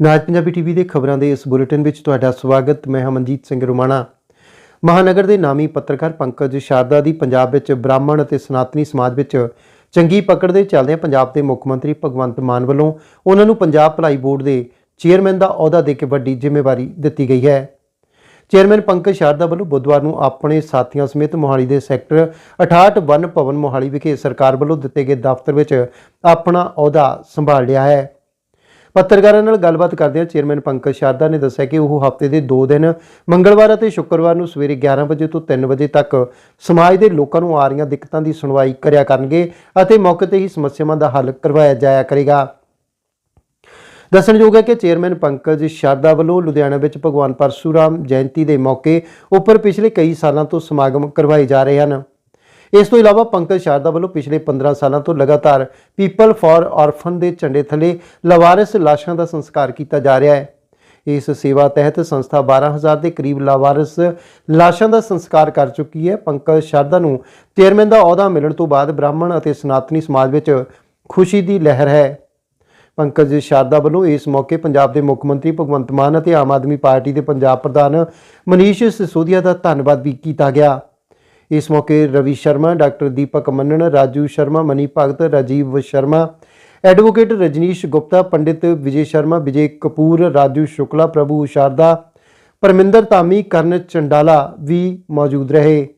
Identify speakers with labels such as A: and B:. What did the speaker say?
A: ਨਾਜ Punjabi TV ਦੇ ਖਬਰਾਂ ਦੇ ਇਸ ਬੁਲੇਟਿਨ ਵਿੱਚ ਤੁਹਾਡਾ ਸਵਾਗਤ, ਮੈਂ ਹਮਨਜੀਤ ਸਿੰਘ ਰੁਮਾਣਾ। ਮਹਾਨਗਰ ਦੇ ਨਾਮੀ ਪੱਤਰਕਾਰ ਪੰਕਜ ਸ਼ਾਰਦਾ ਦੀ ਪੰਜਾਬ ਵਿੱਚ ਬ੍ਰਾਹਮਣ ਅਤੇ ਸਨਾਤਨੀ ਸਮਾਜ ਵਿੱਚ ਚੰਗੀ ਪਕੜ ਦੇ ਚੱਲਦਿਆਂ ਪੰਜਾਬ ਦੇ ਮੁੱਖ ਮੰਤਰੀ ਭਗਵੰਤ ਮਾਨ ਵੱਲੋਂ ਉਹਨਾਂ ਨੂੰ ਪੰਜਾਬ ਭਲਾਈ ਬੋਰਡ ਦੇ ਚੇਅਰਮੈਨ ਦਾ ਅਹੁਦਾ ਦੇ ਕੇ ਵੱਡੀ ਜ਼ਿੰਮੇਵਾਰੀ ਦਿੱਤੀ ਗਈ ਹੈ। ਚੇਅਰਮੈਨ ਪੰਕਜ ਸ਼ਾਰਦਾ ਵੱਲੋਂ ਬੁੱਧਵਾਰ ਨੂੰ ਆਪਣੇ ਸਾਥੀਆਂ ਸਮੇਤ ਮੋਹਾਲੀ ਦੇ ਸੈਕਟਰ 68 ਵਨ ਭਵਨ ਮੋਹਾਲੀ ਵਿਖੇ ਸਰਕਾਰ ਵੱਲੋਂ ਦਿੱਤੇ ਗਏ ਦਫ਼ਤਰ ਵਿੱਚ ਆਪਣਾ ਅਹੁਦਾ ਸੰਭਾਲ ਲਿਆ ਹੈ। ਪੱਤਰਕਾਰਾਂ ਨਾਲ ਗੱਲਬਾਤ ਕਰਦਿਆਂ ਚੇਅਰਮੈਨ ਪੰਕਜ ਸ਼ਾਰਦਾ ਨੇ ਦੱਸਿਆ ਕਿ ਉਹ ਹਫ਼ਤੇ ਦੇ 2 ਦਿਨ ਮੰਗਲਵਾਰ ਅਤੇ ਸ਼ੁੱਕਰਵਾਰ ਨੂੰ ਸਵੇਰੇ 11 ਵਜੇ ਤੋਂ 3 ਵਜੇ ਤੱਕ ਸਮਾਜ ਦੇ ਲੋਕਾਂ ਨੂੰ ਆ ਰਹੀਆਂ ਦਿੱਕਤਾਂ ਦੀ ਸੁਣਵਾਈ ਕਰਿਆ ਕਰਨਗੇ ਅਤੇ ਮੌਕੇ ਤੇ ਹੀ ਸਮੱਸਿਆਵਾਂ ਦਾ ਹੱਲ ਕਰਵਾਇਆ ਜਾਇਆ ਕਰੇਗਾ। ਦੱਸਣਯੋਗ ਹੈ ਕਿ ਚੇਅਰਮੈਨ ਪੰਕਜ ਸ਼ਾਰਦਾ ਵੱਲੋਂ ਲੁਧਿਆਣਾ ਵਿੱਚ ਭਗਵਾਨ ਪਰਸ਼ੂਰਾਮ ਜਯੰਤੀ ਦੇ ਮੌਕੇ ਉੱਪਰ ਪਿਛਲੇ ਕਈ ਸਾਲਾਂ ਤੋਂ ਸਮਾਗਮ ਕਰਵਾਏ ਜਾ ਰਹੇ ਹਨ। ਇਸ ਤੋਂ ਇਲਾਵਾ ਪੰਕਜ ਸ਼ਾਰਦਾ ਵੱਲੋਂ ਪਿਛਲੇ 15 ਸਾਲਾਂ ਤੋਂ ਲਗਾਤਾਰ ਪੀਪਲ ਫਾਰ ਔਰਫਨ ਦੇ ਝੰਡੇ ਥੱਲੇ ਲਵਾਰਿਸ ਲਾਸ਼ਾਂ ਦਾ ਸੰਸਕਾਰ ਕੀਤਾ ਜਾ ਰਿਹਾ ਹੈ। ਇਸ ਸੇਵਾ ਤਹਿਤ ਸੰਸਥਾ 12000 ਦੇ ਕਰੀਬ ਲਾਵਾਰਿਸ ਲਾਸ਼ਾਂ ਦਾ ਸੰਸਕਾਰ ਕਰ ਚੁੱਕੀ ਹੈ। ਪੰਕਜ ਸ਼ਾਰਦਾ ਨੂੰ ਚੇਅਰਮੈਨ ਦਾ ਅਹੁਦਾ ਮਿਲਣ ਤੋਂ ਬਾਅਦ ਬ੍ਰਾਹਮਣ ਅਤੇ ਸਨਾਤਨੀ ਸਮਾਜ ਵਿੱਚ ਖੁਸ਼ੀ ਦੀ ਲਹਿਰ ਹੈ। ਪੰਕਜ ਸ਼ਾਰਦਾ ਵੱਲੋਂ ਇਸ ਮੌਕੇ ਪੰਜਾਬ ਦੇ ਮੁੱਖ ਮੰਤਰੀ ਭਗਵੰਤ ਮਾਨ ਅਤੇ ਆਮ ਆਦਮੀ ਪਾਰਟੀ ਦੇ ਪੰਜਾਬ ਪ੍ਰਧਾਨ ਮਨੀਸ਼ ਸਿਸੋਦੀਆ ਦਾ ਧੰਨਵਾਦ ਵੀ ਕੀਤਾ ਗਿਆ। ਇਸ ਮੌਕੇ ਰਵੀ ਸ਼ਰਮਾ, ਡਾਕਟਰ ਦੀਪਕ ਮੰਨਣ, ਰਾਜੂ ਸ਼ਰਮਾ, ਮਨੀ ਭਗਤ, ਰਾਜੀਵ ਸ਼ਰਮਾ, ਐਡਵੋਕੇਟ ਰਜਨੀਸ਼ ਗੁਪਤਾ, ਪੰਡਿਤ ਵਿਜੇ ਸ਼ਰਮਾ, ਵਿਜੇ ਕਪੂਰ, ਰਾਜੂ ਸ਼ੁਕਲਾ, ਪ੍ਰਭੂ ਸ਼ਾਰਦਾ, ਪਰਮਿੰਦਰ ਧਾਮੀ, ਕਰਨ ਚੰਡਾਲਾ ਵੀ ਮੌਜੂਦ ਰਹੇ।